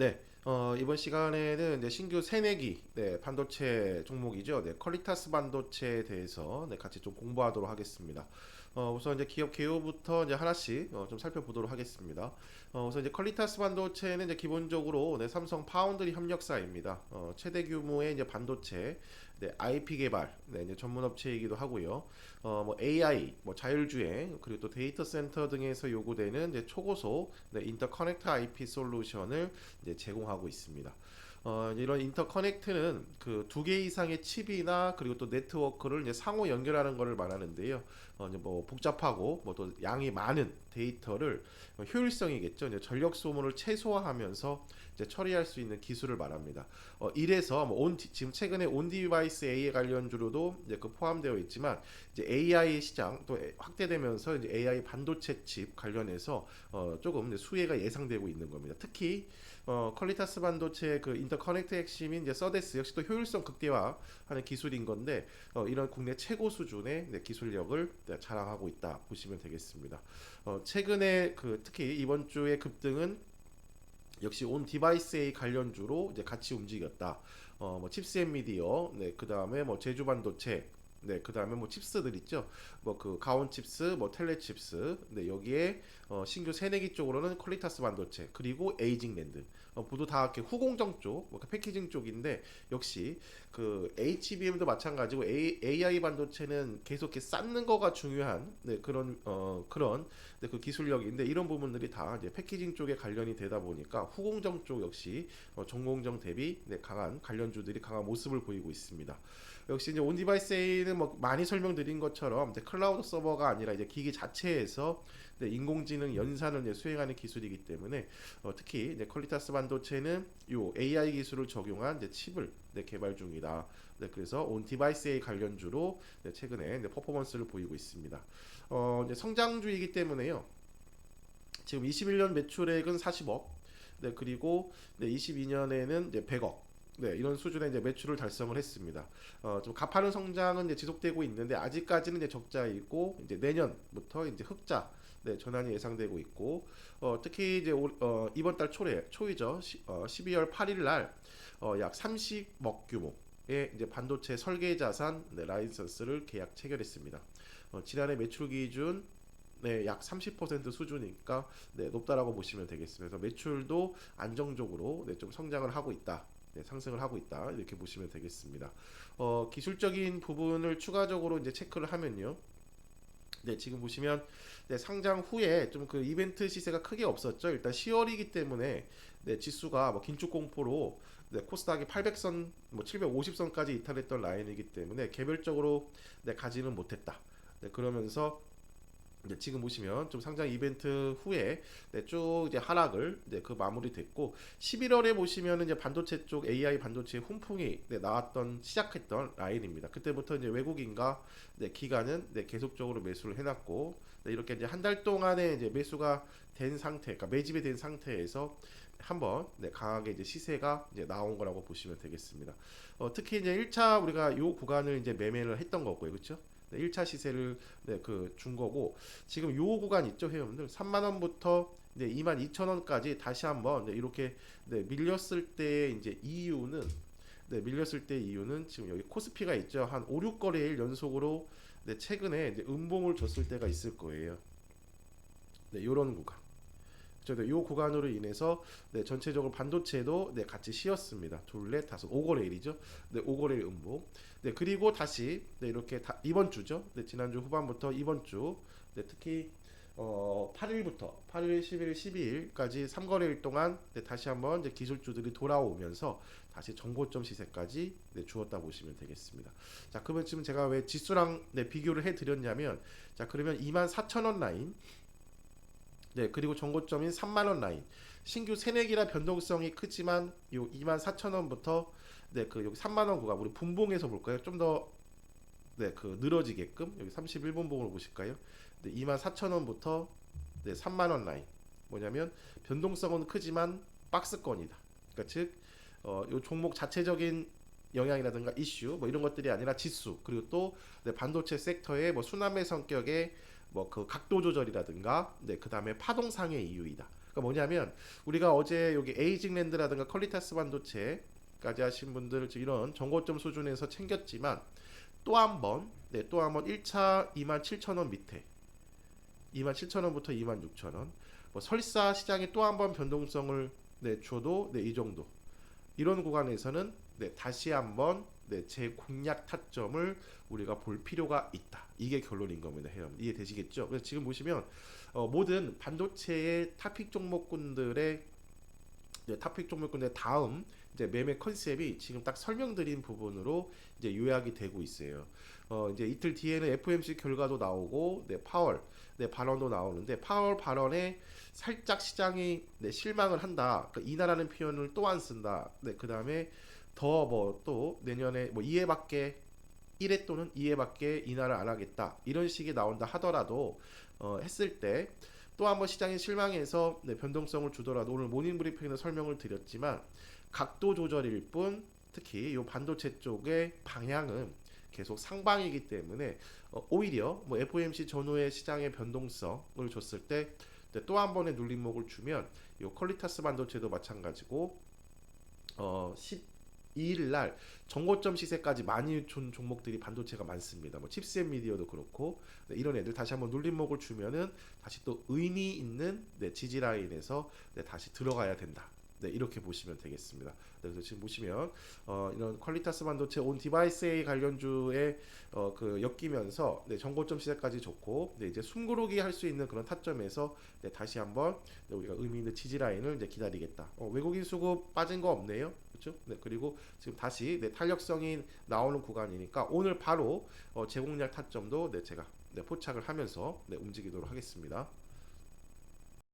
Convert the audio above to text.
네, 어, 이번 시간에는 이제 신규 새내기 네, 반도체 종목이죠. 네, 퀄리타스 반도체에 대해서 네, 같이 좀 공부하도록 하겠습니다. 어, 우선 이제 기업 개요부터 이제 하나씩 어, 좀 살펴보도록 하겠습니다. 어, 우선 이제 퀄리타스 반도체는 이제 기본적으로 네, 삼성 파운드리 협력사입니다. 어, 최대 규모의 이제 반도체 네, IP 개발 네, 이제 전문 업체이기도 하고요. 어, 뭐 AI, 뭐 자율주행 그리고 또 데이터 센터 등에서 요구되는 이제 초고속 네, 인터커넥트 IP 솔루션을 이제 제공하고 있습니다. 어, 이런 인터커넥트는 그 두 개 이상의 칩이나 그리고 또 네트워크를 이제 상호 연결하는 것을 말하는데요. 어, 이제 뭐 복잡하고 뭐 또 양이 많은 데이터를 어, 효율성이겠죠. 이제 전력 소모를 최소화하면서 이제 처리할 수 있는 기술을 말합니다. 어, 이래서 뭐 온, 지금 최근에 온 디바이스 AI 관련주로도 이제 그 포함되어 있지만 이제 AI 시장 또 확대되면서 이제 AI 반도체 칩 관련해서 어, 조금 수혜가 예상되고 있는 겁니다. 특히 어, 퀄리타스 반도체 그 인터커넥트 핵심인 이제 서데스 역시 또 효율성 극대화하는 기술인 건데 어, 이런 국내 최고 수준의 네, 기술력을 네, 자랑하고 있다 보시면 되겠습니다. 어, 최근에 그 특히 이번 주의 급등은 역시 온 디바이스 A 관련주로 이제 같이 움직였다. 어, 뭐 칩스 앤 미디어, 네, 그 다음에 뭐 제주 반도체, 네, 그 다음에 뭐 칩스들 있죠. 뭐 그 가온 칩스, 뭐 텔레 칩스, 네, 여기에 어, 신규 새내기 쪽으로는 퀄리타스 반도체, 그리고 에이징 랜드, 어, 모두 다 이렇게 후공정 쪽, 뭐 패키징 쪽인데 역시 그 HBM도 마찬가지고 A, AI 반도체는 계속 이렇게 쌓는 거가 중요한 네, 그런 어, 그런 네, 그 기술력인데 이런 부분들이 다 이제 패키징 쪽에 관련이 되다 보니까 후공정 쪽 역시 어, 전공정 대비 네, 강한 관련주들이 강한 모습을 보이고 있습니다. 역시 이제 온 디바이스 A는 뭐 많이 설명드린 것처럼 클라우드 서버가 아니라 이제 기기 자체에서 네, 인공지능 연산을 이제 수행하는 기술이기 때문에 어, 특히 퀄리타스 반도체는 요 AI 기술을 적용한 칩을 네, 개발 중이다. 네, 그래서 온 디바이스 A 관련주로 네, 최근에 퍼포먼스를 보이고 있습니다. 어, 성장주이기 때문에요. 지금 21년 매출액은 40억. 네, 그리고 네, 22년에는 이제 100억. 네, 이런 수준의 이제 매출을 달성을 했습니다. 어, 좀 가파른 성장은 이제 지속되고 있는데 아직까지는 이제 적자이고 이제 내년부터 이제 흑자 네, 전환이 예상되고 있고 어, 특히 이제 올, 어, 이번 달 초래 초이죠. 시, 어, 12월 8일 날 어, 약 30억 규모의 이제 반도체 설계 자산 네, 라이선스를 계약 체결했습니다. 어, 지난해 매출 기준 네, 약 30% 수준이니까 네, 높다라고 보시면 되겠습니다. 그래서 매출도 안정적으로 네, 좀 성장을 하고 있다. 네, 상승을 하고 있다. 이렇게 보시면 되겠습니다. 어, 기술적인 부분을 추가적으로 이제 체크를 하면요. 네, 지금 보시면 네, 상장 후에 좀 그 이벤트 시세가 크게 없었죠. 일단 10월이기 때문에 네, 지수가 뭐 긴축 공포로 네, 코스닥이 800선, 뭐 750선까지 이탈했던 라인이기 때문에 개별적으로 네, 가지는 못했다. 네, 그러면서 네, 지금 보시면 좀 상장 이벤트 후에 네, 쭉 이제 하락을 네, 그 마무리됐고 11월에 보시면은 이제 반도체 쪽 AI 반도체 훈풍이 네, 나왔던 시작했던 라인입니다. 그때부터 이제 외국인과 네, 기관은 네, 계속적으로 매수를 해놨고 네, 이렇게 이제 한 달 동안에 이제 매수가 된 상태, 그러니까 매집이 된 상태에서 한번 네, 강하게 이제 시세가 이제 나온 거라고 보시면 되겠습니다. 어, 특히 이제 1차 우리가 요 구간을 이제 매매를 했던 거고요, 그렇죠? 네, 1차 시세를 네, 그준 거고 지금 요 구간 있죠 회원들 3만 원부터 네, 2만 2천 원까지 다시 한번 네, 이렇게 네, 밀렸을 때 이제 이유는 네, 밀렸을 때 이유는 지금 여기 코스피가 있죠 한 5, 6거래일 연속으로 네, 최근에 이제 음봉을 줬을 때가 있을 거예요. 네, 요런 구간. 그렇죠. 이 구간으로 인해서 네, 전체적으로 반도체도 네, 같이 쉬었습니다. 둘, 넷, 다섯, 5거래일이죠. 네, 5거래일 음봉. 네, 그리고 다시 네, 이렇게 다, 이번 주죠. 네, 지난주 후반부터 이번 주 네, 특히 어, 8일부터 8일, 11일, 12일까지 3거래일 동안 네, 다시 한번 이제 기술주들이 돌아오면서 다시 정고점 시세까지 네, 주었다 보시면 되겠습니다. 자, 그러면 지금 제가 왜 지수랑 네, 비교를 해 드렸냐면 자, 그러면 24,000원 라인 네, 그리고 정고점인 3만 원 라인. 신규 새내기라 변동성이 크지만 요 24,000원부터 네, 그 여기 3만 원 구간 우리 분봉에서 볼까요? 좀 더 네, 그 늘어지게끔 여기 31분 봉으로 보실까요? 네, 24,000원부터 네, 3만 원 라인. 뭐냐면 변동성은 크지만 박스권이다. 그러니까 즉 어, 요 종목 자체적인 영향이라든가 이슈 뭐 이런 것들이 아니라 지수 그리고 또 네, 반도체 섹터의 뭐 순환매 성격의 뭐 그 각도 조절이라든가 네 그다음에 파동상의 이유이다. 그러니까 뭐냐면 우리가 어제 여기 에이징랜드라든가 퀄리타스 반도체까지 하신 분들 이런 정고점 수준에서 챙겼지만 또 한 번, 네, 또 한 번 1차 27,000원 밑에 27,000원부터 26,000원. 뭐 설사 시장이 또한 번 변동성을 네, 줘도 네, 이 정도. 이런 구간에서는 네, 다시 한번 네, 제 공략 타점을 우리가 볼 필요가 있다. 이게 결론인 겁니다. 해요. 이해되시겠죠? 그래서 지금 보시면 어, 모든 반도체의 탑픽 종목군들의 네, 탑픽 종목군의 다음 이제 매매 컨셉이 지금 딱 설명드린 부분으로 이제 요약이 되고 있어요. 어, 이제 이틀 뒤에는 FOMC 결과도 나오고, 네, 파월, 네, 발언도 나오는데 파월 발언에 살짝 시장이 네, 실망을 한다. 그러니까 이나라는 표현을 또 안 쓴다. 네, 그 다음에 더 뭐 또 내년에 뭐 이해밖에 1회 또는 2회밖에 인하를 안 하겠다. 이런 식이 나온다 하더라도 어, 했을 때 또 한번 시장이 실망해서 네, 변동성을 주더라도 오늘 모닝 브리핑에서 설명을 드렸지만 각도 조절일 뿐 특히 이 반도체 쪽의 방향은 계속 상방이기 때문에 어, 오히려 뭐 FOMC 전후의 시장의 변동성을 줬을 때 또한 번의 눌림목을 주면 이 퀄리타스 반도체도 마찬가지고 어 12일 날 정고점 시세까지 많이 준 종목들이 반도체가 많습니다. 뭐 칩셋 미디어도 그렇고 네, 이런 애들 다시 한번 눌림목을 주면은 다시 또 의미 있는 네, 지지 라인에서 네, 다시 들어가야 된다. 네, 이렇게 보시면 되겠습니다. 네, 그래서 지금 보시면 어, 이런 퀄리타스 반도체 온 디바이스 A 관련주에 어, 그 엮이면서 네, 정고점 시세까지 좋고 네, 이제 숨고르기 할 수 있는 그런 타점에서 네, 다시 한번 네, 우리가 의미 있는 지지 라인을 이제 기다리겠다. 어, 외국인 수급 빠진 거 없네요. 그렇죠? 네, 그리고 지금 다시 네, 탄력성이 나오는 구간이니까 오늘 바로 어, 제공량 타점도 네, 제가 네, 포착을 하면서 네, 움직이도록 하겠습니다.